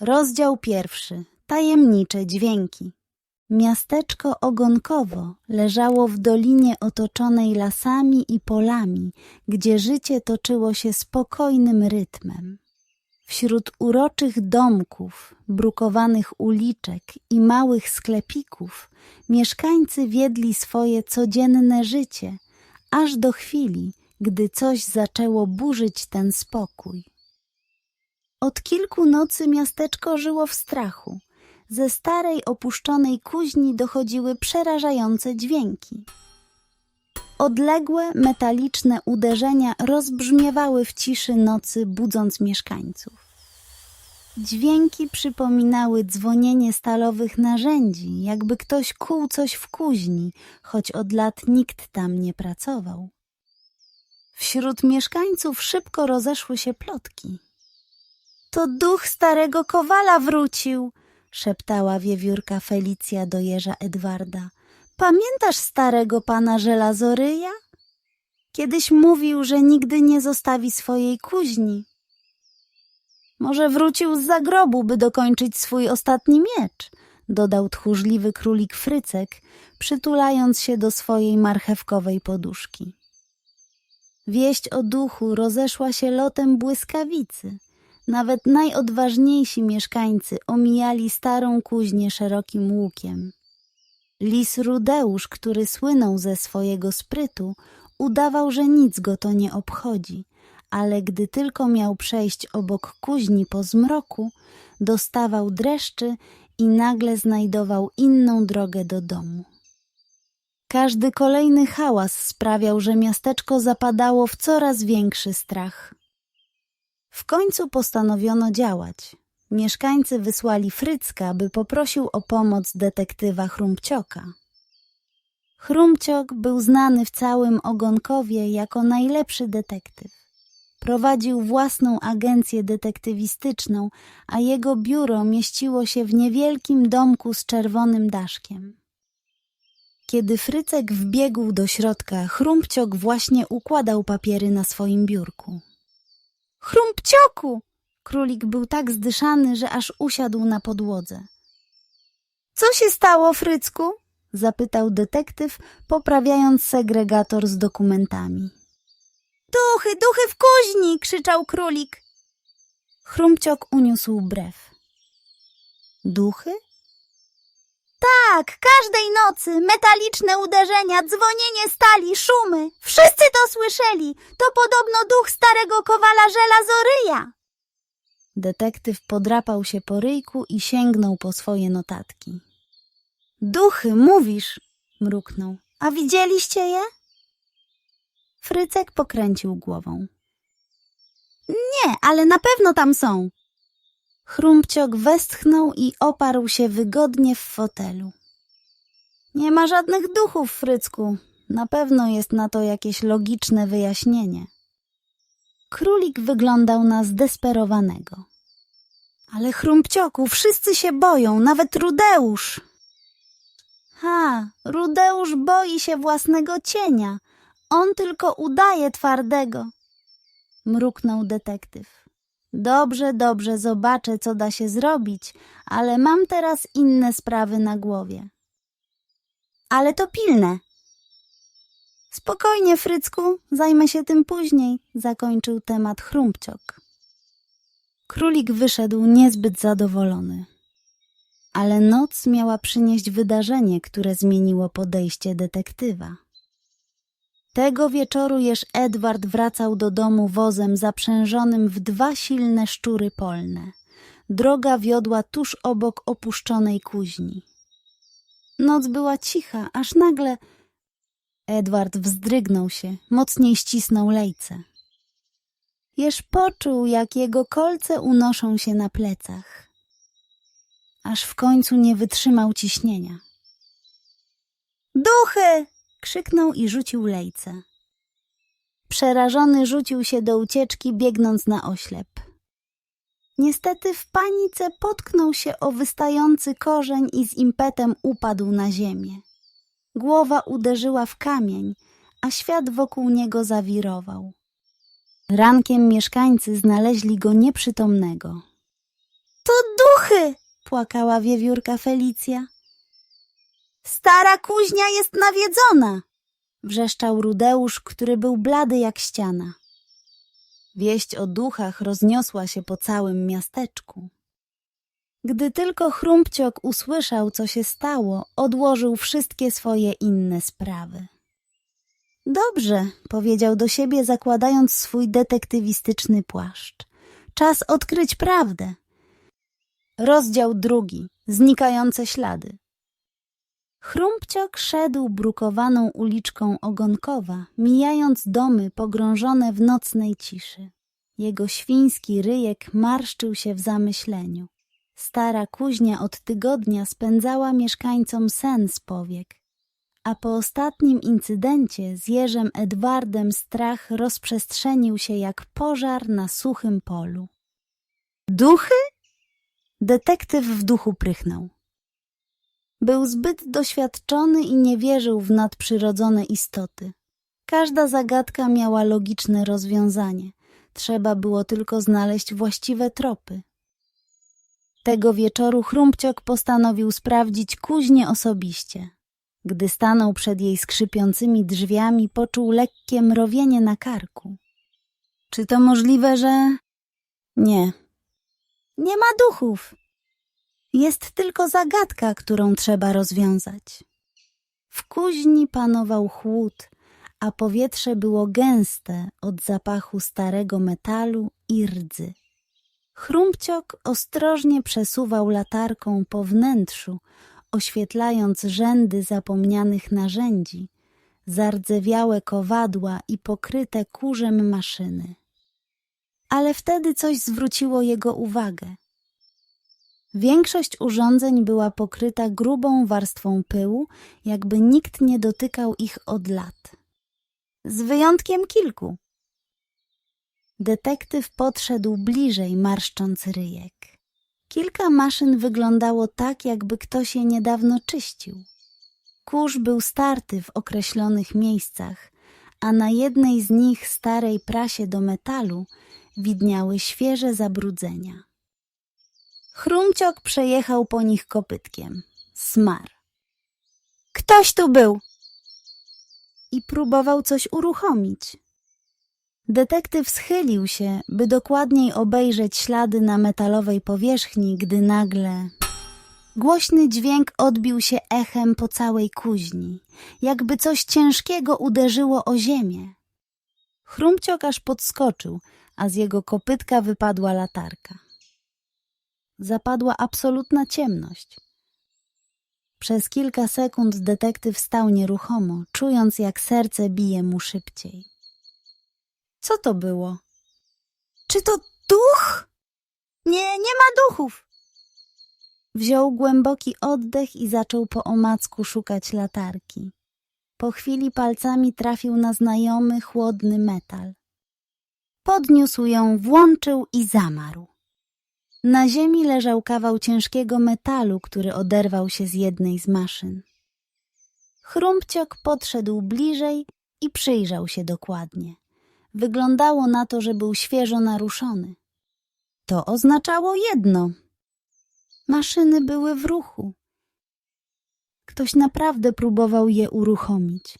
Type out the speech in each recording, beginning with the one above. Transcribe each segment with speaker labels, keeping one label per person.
Speaker 1: Rozdział pierwszy. Tajemnicze dźwięki. Miasteczko Ogonkowo leżało w dolinie otoczonej lasami i polami, gdzie życie toczyło się spokojnym rytmem. Wśród uroczych domków, brukowanych uliczek i małych sklepików mieszkańcy wiedli swoje codzienne życie, aż do chwili, gdy coś zaczęło burzyć ten spokój. Od kilku nocy miasteczko żyło w strachu. Ze starej, opuszczonej kuźni dochodziły przerażające dźwięki. Odległe, metaliczne uderzenia rozbrzmiewały w ciszy nocy, budząc mieszkańców. Dźwięki przypominały dzwonienie stalowych narzędzi, jakby ktoś kuł coś w kuźni, choć od lat nikt tam nie pracował. Wśród mieszkańców szybko rozeszły się plotki. To duch starego kowala wrócił, szeptała wiewiórka Felicja do jeża Edwarda. Pamiętasz starego pana żelazoryja? Kiedyś mówił, że nigdy nie zostawi swojej kuźni. Może wrócił z zagrobu, by dokończyć swój ostatni miecz, dodał tchórzliwy królik Frycek, przytulając się do swojej marchewkowej poduszki. Wieść o duchu rozeszła się lotem błyskawicy. Nawet najodważniejsi mieszkańcy omijali starą kuźnię szerokim łukiem. Lis Rudeusz, który słynął ze swojego sprytu, udawał, że nic go to nie obchodzi, ale gdy tylko miał przejść obok kuźni po zmroku, dostawał dreszczy i nagle znajdował inną drogę do domu. Każdy kolejny hałas sprawiał, że miasteczko zapadało w coraz większy strach. W końcu postanowiono działać. Mieszkańcy wysłali Frycka, by poprosił o pomoc detektywa Chrumpcioka. Chrumpciok był znany w całym Ogonkowie jako najlepszy detektyw. Prowadził własną agencję detektywistyczną, a jego biuro mieściło się w niewielkim domku z czerwonym daszkiem. Kiedy Frycek wbiegł do środka, Chrumpciok właśnie układał papiery na swoim biurku. Chrumpcioku! Królik był tak zdyszany, że aż usiadł na podłodze. Co się stało, Frycku? zapytał detektyw, poprawiając segregator z dokumentami. Duchy, duchy w kuźni! krzyczał królik. Chrumpciok uniósł brew. Duchy? Tak, każdej nocy metaliczne uderzenia, dzwonienie stali, szumy. Wszyscy to słyszeli. To podobno duch starego kowala żelazoryja. Detektyw podrapał się po ryjku i sięgnął po swoje notatki. Duchy, mówisz, mruknął. A widzieliście je? Frycek pokręcił głową. Nie, ale na pewno tam są. Chrumpciok westchnął i oparł się wygodnie w fotelu. Nie ma żadnych duchów, Frycku. Na pewno jest na to jakieś logiczne wyjaśnienie. Królik wyglądał na zdesperowanego. Ale Chrumpcioku, wszyscy się boją, nawet Rudeusz. Ha, Rudeusz boi się własnego cienia. On tylko udaje twardego. Mruknął detektyw. Dobrze, dobrze, zobaczę, co da się zrobić, ale mam teraz inne sprawy na głowie. Ale to pilne. Spokojnie, Frycku, zajmę się tym później, zakończył temat Chrumpciok. Królik wyszedł niezbyt zadowolony. Ale noc miała przynieść wydarzenie, które zmieniło podejście detektywa. Tego wieczoru jeż Edward wracał do domu wozem zaprzężonym w dwa silne szczury polne. Droga wiodła tuż obok opuszczonej kuźni. Noc była cicha, aż nagle Edward wzdrygnął się, mocniej ścisnął lejce. Jeż poczuł, jak jego kolce unoszą się na plecach. Aż w końcu nie wytrzymał ciśnienia. Duchy! Krzyknął i rzucił lejce. Przerażony rzucił się do ucieczki, biegnąc na oślep. Niestety w panice potknął się o wystający korzeń i z impetem upadł na ziemię. Głowa uderzyła w kamień, a świat wokół niego zawirował. Rankiem mieszkańcy znaleźli go nieprzytomnego. To Duchy! płakała wiewiórka Felicja. Stara kuźnia jest nawiedzona! wrzeszczał Rudeusz, który był blady jak ściana. Wieść o duchach rozniosła się po całym miasteczku. Gdy tylko Chrumpciok usłyszał, co się stało, odłożył wszystkie swoje inne sprawy. Dobrze, powiedział do siebie, zakładając swój detektywistyczny płaszcz. Czas odkryć prawdę. Rozdział drugi. Znikające ślady. Chrumpciok szedł brukowaną uliczką Ogonkowa, mijając domy pogrążone w nocnej ciszy. Jego świński ryjek marszczył się w zamyśleniu. Stara kuźnia od tygodnia spędzała mieszkańcom sen z powiek, a po ostatnim incydencie z Jerzem Edwardem strach rozprzestrzenił się jak pożar na suchym polu. Duchy? Detektyw w duchu prychnął. Był zbyt doświadczony i nie wierzył w nadprzyrodzone istoty. Każda zagadka miała logiczne rozwiązanie. Trzeba było tylko znaleźć właściwe tropy. Tego wieczoru Chrumpciok postanowił sprawdzić kuźnię osobiście. Gdy stanął przed jej skrzypiącymi drzwiami, poczuł lekkie mrowienie na karku. Czy to możliwe, że... Nie. Nie ma duchów. Jest tylko zagadka, którą trzeba rozwiązać. W kuźni panował chłód, a powietrze było gęste od zapachu starego metalu i rdzy. Chrumpciok ostrożnie przesuwał latarką po wnętrzu, oświetlając rzędy zapomnianych narzędzi, zardzewiałe kowadła i pokryte kurzem maszyny. Ale wtedy coś zwróciło jego uwagę. Większość urządzeń była pokryta grubą warstwą pyłu, jakby nikt nie dotykał ich od lat. Z wyjątkiem kilku. Detektyw podszedł bliżej, marszcząc ryjek. Kilka maszyn wyglądało tak, jakby ktoś je niedawno czyścił. Kurz był starty w określonych miejscach, a na jednej z nich starej prasie do metalu widniały świeże zabrudzenia. Chrumciok przejechał po nich kopytkiem. Smar. Ktoś tu był! I próbował coś uruchomić. Detektyw schylił się, by dokładniej obejrzeć ślady na metalowej powierzchni, gdy nagle... Głośny dźwięk odbił się echem po całej kuźni, jakby coś ciężkiego uderzyło o ziemię. Chrumciok aż podskoczył, a z jego kopytka wypadła latarka. Zapadła absolutna ciemność. Przez kilka sekund detektyw stał nieruchomo, czując jak serce bije mu szybciej. Co to było? Czy to duch? Nie, nie ma duchów. Wziął głęboki oddech i zaczął po omacku szukać latarki. Po chwili palcami trafił na znajomy, chłodny metal. Podniósł ją, włączył i zamarł. Na ziemi leżał kawał ciężkiego metalu, który oderwał się z jednej z maszyn. Chrumpciok podszedł bliżej i przyjrzał się dokładnie. Wyglądało na to, że był świeżo naruszony. To oznaczało jedno. Maszyny były w ruchu. Ktoś naprawdę próbował je uruchomić.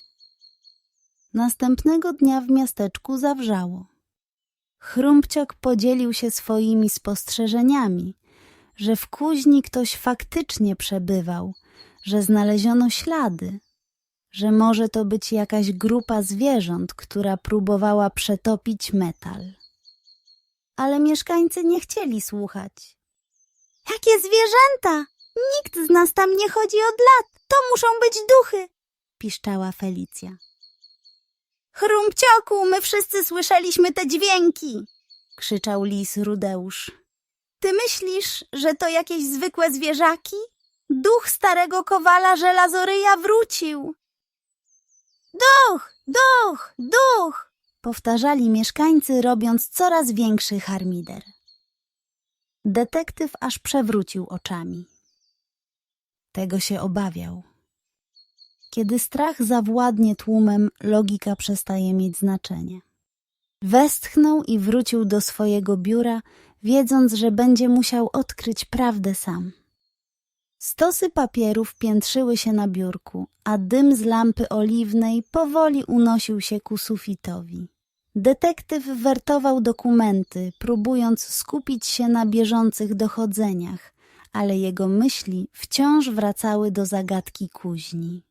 Speaker 1: Następnego dnia w miasteczku zawrzało. Chrumpciok podzielił się swoimi spostrzeżeniami, że w kuźni ktoś faktycznie przebywał, że znaleziono ślady, że może to być jakaś grupa zwierząt, która próbowała przetopić metal. Ale mieszkańcy nie chcieli słuchać. Jakie zwierzęta? Nikt z nas tam nie chodzi od lat. To muszą być duchy, piszczała Felicja. Chrumpcioku, my wszyscy słyszeliśmy te dźwięki, krzyczał lis Rudeusz. Ty myślisz, że to jakieś zwykłe zwierzaki? Duch starego kowala żelazoryja wrócił. Duch, duch, duch! Powtarzali mieszkańcy, robiąc coraz większy harmider. Detektyw aż przewrócił oczami. Tego się obawiał. Kiedy strach zawładnie tłumem, logika przestaje mieć znaczenie. Westchnął i wrócił do swojego biura, wiedząc, że będzie musiał odkryć prawdę sam. Stosy papierów piętrzyły się na biurku, a dym z lampy oliwnej powoli unosił się ku sufitowi. Detektyw wertował dokumenty, próbując skupić się na bieżących dochodzeniach, ale jego myśli wciąż wracały do zagadki kuźni.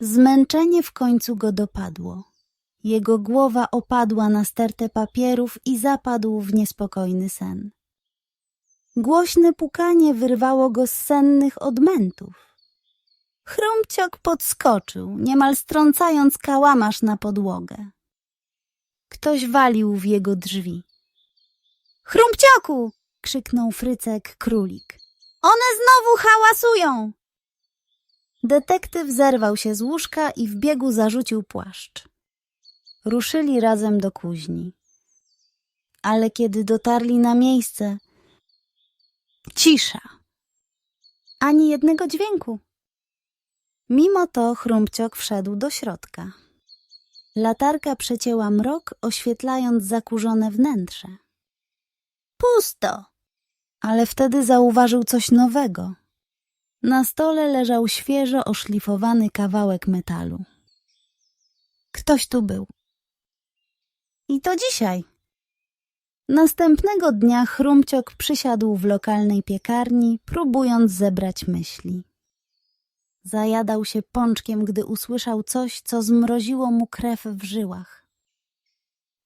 Speaker 1: Zmęczenie w końcu go dopadło. Jego głowa opadła na stertę papierów i zapadł w niespokojny sen. Głośne pukanie wyrwało go z sennych odmętów. Chrumciok podskoczył, niemal strącając kałamarz na podłogę. Ktoś walił w jego drzwi. Chrumcioku! krzyknął Frycek królik. One znowu hałasują! Detektyw zerwał się z łóżka i w biegu zarzucił płaszcz. Ruszyli razem do kuźni. Ale kiedy dotarli na miejsce, cisza. Ani jednego dźwięku. Mimo to Chrumpciok wszedł do środka. Latarka przecięła mrok, oświetlając zakurzone wnętrze. Pusto! Ale wtedy zauważył coś nowego. Na stole leżał świeżo oszlifowany kawałek metalu. Ktoś tu był. I to dzisiaj. Następnego dnia Chrumciok przysiadł w lokalnej piekarni, próbując zebrać myśli. Zajadał się pączkiem, gdy usłyszał coś, co zmroziło mu krew w żyłach.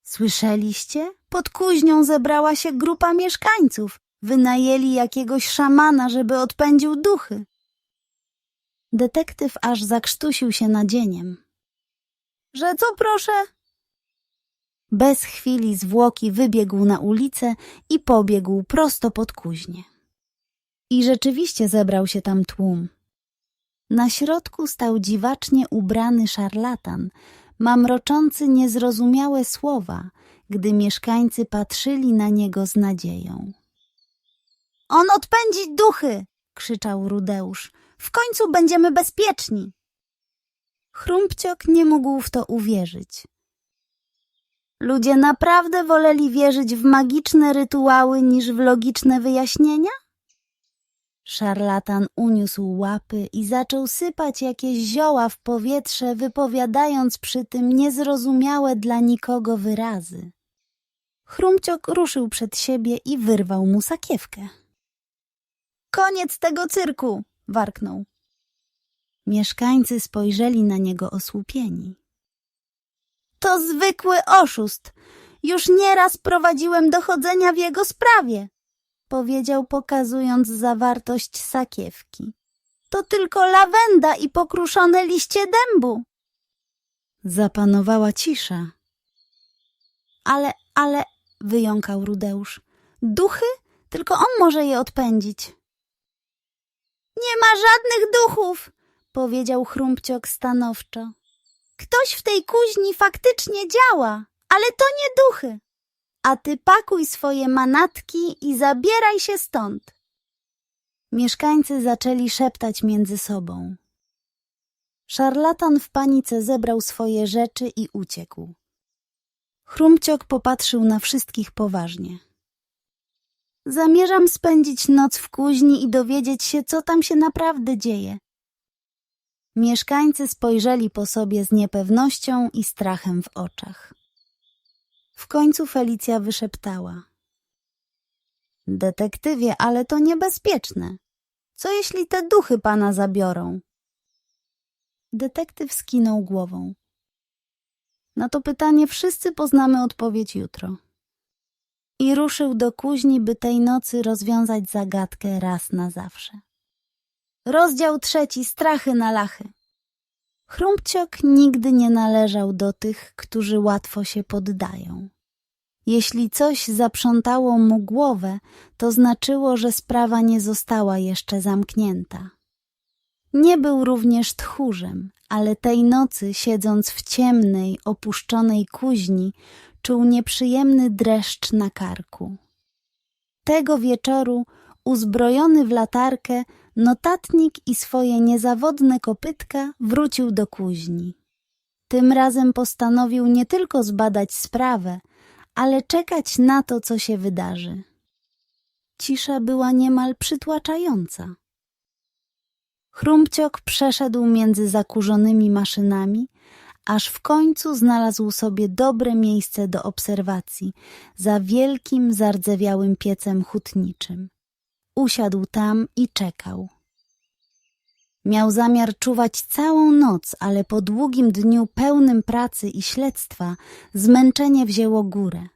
Speaker 1: Słyszeliście? Pod kuźnią zebrała się grupa mieszkańców. Wynajęli jakiegoś szamana, żeby odpędził duchy. Detektyw aż zakrztusił się nadzieniem. Że co proszę? Bez chwili zwłoki wybiegł na ulicę i pobiegł prosto pod kuźnię. I rzeczywiście zebrał się tam tłum. Na środku stał dziwacznie ubrany szarlatan, mamroczący niezrozumiałe słowa, gdy mieszkańcy patrzyli na niego z nadzieją. On odpędzi duchy! krzyczał Rudeusz. W końcu będziemy bezpieczni. Chrumpciok nie mógł w to uwierzyć. Ludzie naprawdę woleli wierzyć w magiczne rytuały niż w logiczne wyjaśnienia? Szarlatan uniósł łapy i zaczął sypać jakieś zioła w powietrze, wypowiadając przy tym niezrozumiałe dla nikogo wyrazy. Chrumciok ruszył przed siebie i wyrwał mu sakiewkę. Koniec tego cyrku! warknął. Mieszkańcy spojrzeli na niego osłupieni. To zwykły oszust. Już nieraz prowadziłem dochodzenia w jego sprawie, powiedział pokazując zawartość sakiewki. To tylko lawenda i pokruszone liście dębu. Zapanowała cisza. Ale, ale, wyjąkał Rudeusz. Duchy? Tylko on może je odpędzić. Nie ma żadnych duchów, powiedział Chrumpciok stanowczo. Ktoś w tej kuźni faktycznie działa, ale to nie duchy. A ty pakuj swoje manatki i zabieraj się stąd. Mieszkańcy zaczęli szeptać między sobą. Szarlatan w panice zebrał swoje rzeczy i uciekł. Chrumciok popatrzył na wszystkich poważnie. Zamierzam spędzić noc w kuźni i dowiedzieć się, co tam się naprawdę dzieje. Mieszkańcy spojrzeli po sobie z niepewnością i strachem w oczach. W końcu Felicja wyszeptała. Detektywie, ale to niebezpieczne. Co jeśli te duchy pana zabiorą? Detektyw skinął głową. Na to pytanie wszyscy poznamy odpowiedź jutro. I ruszył do kuźni, by tej nocy rozwiązać zagadkę raz na zawsze. Rozdział trzeci. Strachy na lachy. Chrumpciok nigdy nie należał do tych, którzy łatwo się poddają. Jeśli coś zaprzątało mu głowę, to znaczyło, że sprawa nie została jeszcze zamknięta. Nie był również tchórzem, ale tej nocy, siedząc w ciemnej, opuszczonej kuźni, czuł nieprzyjemny dreszcz na karku. Tego wieczoru, uzbrojony w latarkę, notatnik i swoje niezawodne kopytka wrócił do kuźni. Tym razem postanowił nie tylko zbadać sprawę, ale czekać na to, co się wydarzy. Cisza była niemal przytłaczająca. Chrumpciok przeszedł między zakurzonymi maszynami, aż w końcu znalazł sobie dobre miejsce do obserwacji za wielkim, zardzewiałym piecem hutniczym. Usiadł tam i czekał. Miał zamiar czuwać całą noc, ale po długim dniu pełnym pracy i śledztwa zmęczenie wzięło górę.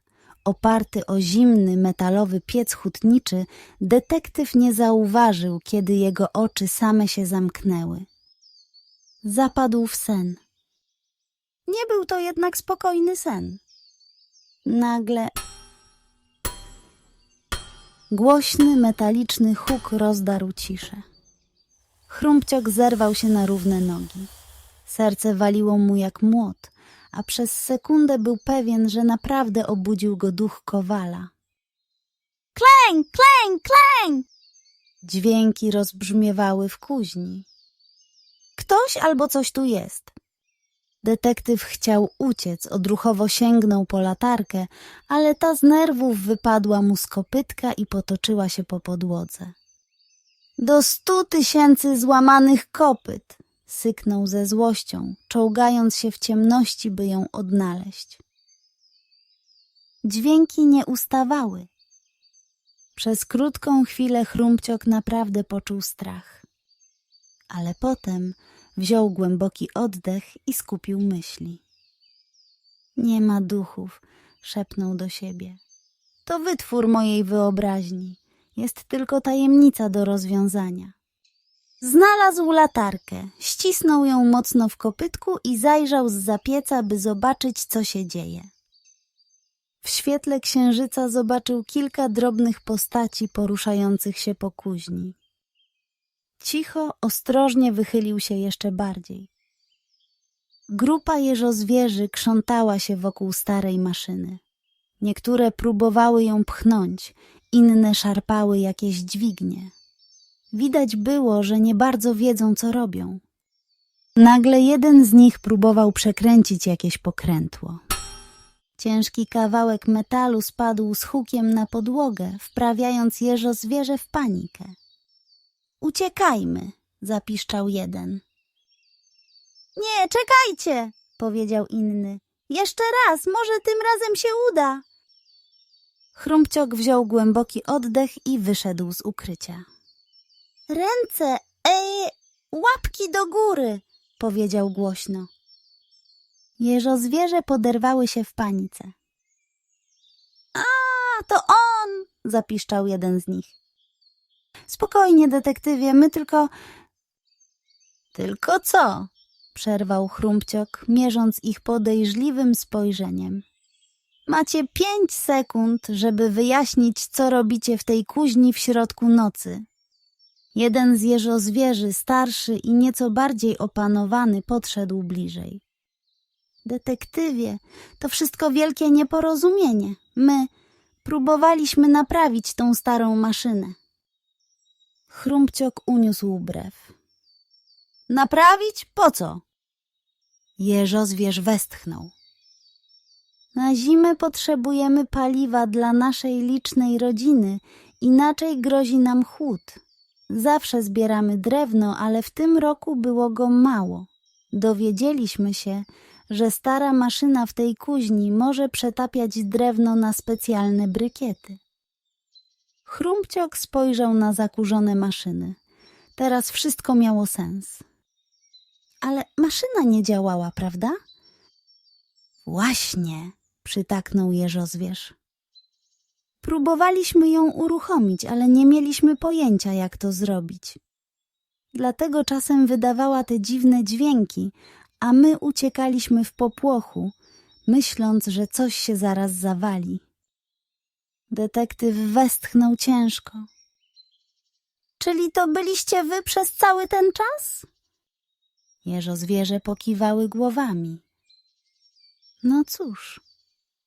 Speaker 1: Oparty o zimny, metalowy piec hutniczy, detektyw nie zauważył, kiedy jego oczy same się zamknęły. Zapadł w sen. Nie był to jednak spokojny sen. Nagle głośny, metaliczny huk rozdarł ciszę. Chrumpciok zerwał się na równe nogi. Serce waliło mu jak młot, a przez sekundę był pewien, że naprawdę obudził go duch kowala. Klęk, klęk, klęk! Dźwięki rozbrzmiewały w kuźni. Ktoś albo coś tu jest. Detektyw chciał uciec, odruchowo sięgnął po latarkę, ale ta z nerwów wypadła mu z kopytka i potoczyła się po podłodze. Do stu tysięcy złamanych kopyt! Syknął ze złością, czołgając się w ciemności, by ją odnaleźć. Dźwięki nie ustawały. Przez krótką chwilę Chrumpciok naprawdę poczuł strach. Ale potem wziął głęboki oddech i skupił myśli. Nie ma duchów, szepnął do siebie. To wytwór mojej wyobraźni. Jest tylko tajemnica do rozwiązania. Znalazł latarkę, ścisnął ją mocno w kopytku i zajrzał z zapieca, by zobaczyć, co się dzieje. W świetle księżyca zobaczył kilka drobnych postaci poruszających się po kuźni. Cicho, ostrożnie wychylił się jeszcze bardziej. Grupa jeżozwierzy krzątała się wokół starej maszyny. Niektóre próbowały ją pchnąć, inne szarpały jakieś dźwignie. Widać było, że nie bardzo wiedzą, co robią. Nagle jeden z nich próbował przekręcić jakieś pokrętło. Ciężki kawałek metalu spadł z hukiem na podłogę, wprawiając jeżo zwierzę w panikę. Uciekajmy, zapiszczał jeden. Nie, czekajcie, powiedział inny. Jeszcze raz, może tym razem się uda. Chrumpciok wziął głęboki oddech i wyszedł z ukrycia. Ręce, ej, łapki do góry, powiedział głośno. Jeżo zwierzę poderwały się w panice. A, to on, zapiszczał jeden z nich. Spokojnie, detektywie, my tylko... Tylko co? Przerwał Chrumpciok, mierząc ich podejrzliwym spojrzeniem. Macie pięć sekund, żeby wyjaśnić, co robicie w tej kuźni w środku nocy. Jeden z jeżozwierzy, starszy i nieco bardziej opanowany, podszedł bliżej. Detektywie, to wszystko wielkie nieporozumienie. My próbowaliśmy naprawić tą starą maszynę. Chrumpciok uniósł brew. Naprawić? Po co? Jeżozwierz westchnął. Na zimę potrzebujemy paliwa dla naszej licznej rodziny, inaczej grozi nam chłód. Zawsze zbieramy drewno, ale w tym roku było go mało. Dowiedzieliśmy się, że stara maszyna w tej kuźni może przetapiać drewno na specjalne brykiety. Chrumpciok spojrzał na zakurzone maszyny. Teraz wszystko miało sens. Ale maszyna nie działała, prawda? Właśnie, przytaknął jeżozwierz. Próbowaliśmy ją uruchomić, ale nie mieliśmy pojęcia, jak to zrobić. Dlatego czasem wydawała te dziwne dźwięki, a my uciekaliśmy w popłochu, myśląc, że coś się zaraz zawali. Detektyw westchnął ciężko. Czyli to byliście wy przez cały ten czas? Jeżozwierzę pokiwały głowami. No cóż,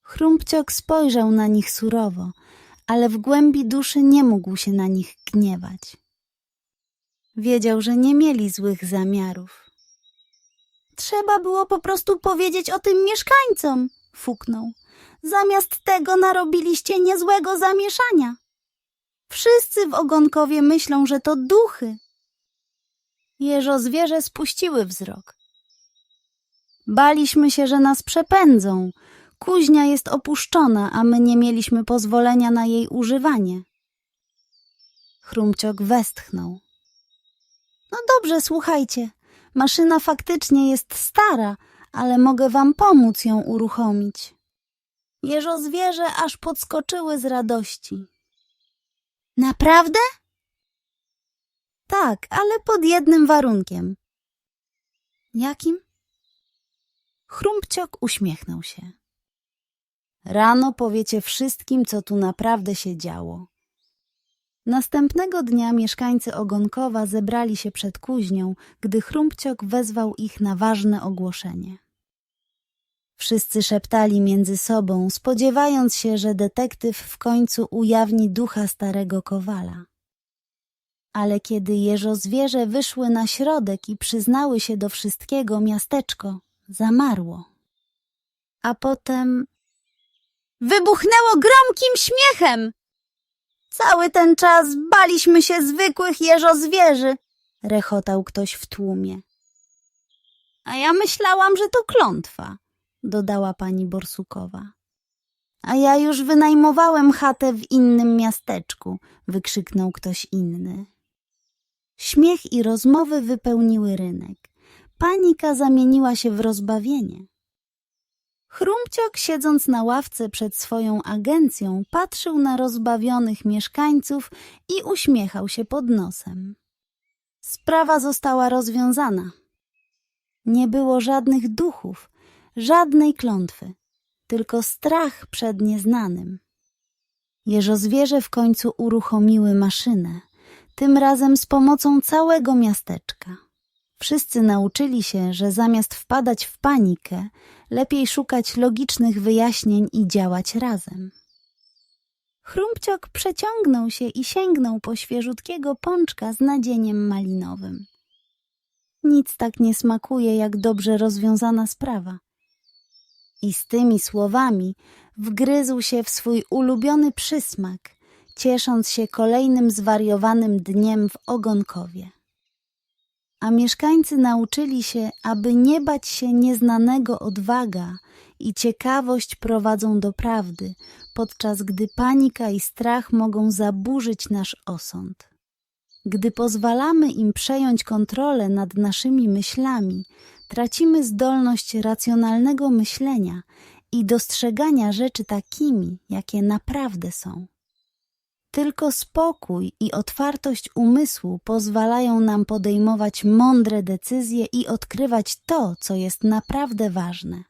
Speaker 1: Chrumpciok spojrzał na nich surowo, ale w głębi duszy nie mógł się na nich gniewać. Wiedział, że nie mieli złych zamiarów. Trzeba było po prostu powiedzieć o tym mieszkańcom, fuknął. Zamiast tego narobiliście niezłego zamieszania. Wszyscy w ogonkowie myślą, że to duchy. Jeżo zwierzę spuściły wzrok. Baliśmy się, że nas przepędzą. Kuźnia jest opuszczona, a my nie mieliśmy pozwolenia na jej używanie. Chrumciok westchnął. No dobrze, słuchajcie. Maszyna faktycznie jest stara, ale mogę wam pomóc ją uruchomić. Jeżo zwierzę aż podskoczyły z radości. Naprawdę? Tak, ale pod jednym warunkiem. Jakim? Chrumpciok uśmiechnął się. Rano powiecie wszystkim, co tu naprawdę się działo. Następnego dnia mieszkańcy Ogonkowa zebrali się przed kuźnią, gdy Chrumpciok wezwał ich na ważne ogłoszenie. Wszyscy szeptali między sobą, spodziewając się, że detektyw w końcu ujawni ducha starego kowala. Ale kiedy jeżozwierzę wyszły na środek i przyznały się do wszystkiego, miasteczko zamarło. A potem wybuchnęło gromkim śmiechem. Cały ten czas baliśmy się zwykłych jeżozwierzy, rechotał ktoś w tłumie. A ja myślałam, że to klątwa, dodała pani Borsukowa. A ja już wynajmowałem chatę w innym miasteczku, wykrzyknął ktoś inny. Śmiech i rozmowy wypełniły rynek. Panika zamieniła się w rozbawienie. Chrumciok, siedząc na ławce przed swoją agencją, patrzył na rozbawionych mieszkańców i uśmiechał się pod nosem. Sprawa została rozwiązana. Nie było żadnych duchów, żadnej klątwy, tylko strach przed nieznanym. Jeżozwierzę w końcu uruchomiły maszynę, tym razem z pomocą całego miasteczka. Wszyscy nauczyli się, że zamiast wpadać w panikę, lepiej szukać logicznych wyjaśnień i działać razem. Chrumpciok przeciągnął się i sięgnął po świeżutkiego pączka z nadzieniem malinowym. Nic tak nie smakuje, jak dobrze rozwiązana sprawa. I z tymi słowami wgryzł się w swój ulubiony przysmak, ciesząc się kolejnym zwariowanym dniem w Ogonkowie a mieszkańcy nauczyli się, aby nie bać się nieznanego odwaga i ciekawość prowadzą do prawdy, podczas gdy panika i strach mogą zaburzyć nasz osąd. Gdy pozwalamy im przejąć kontrolę nad naszymi myślami, tracimy zdolność racjonalnego myślenia i dostrzegania rzeczy takimi, jakie naprawdę są. Tylko spokój i otwartość umysłu pozwalają nam podejmować mądre decyzje i odkrywać to, co jest naprawdę ważne.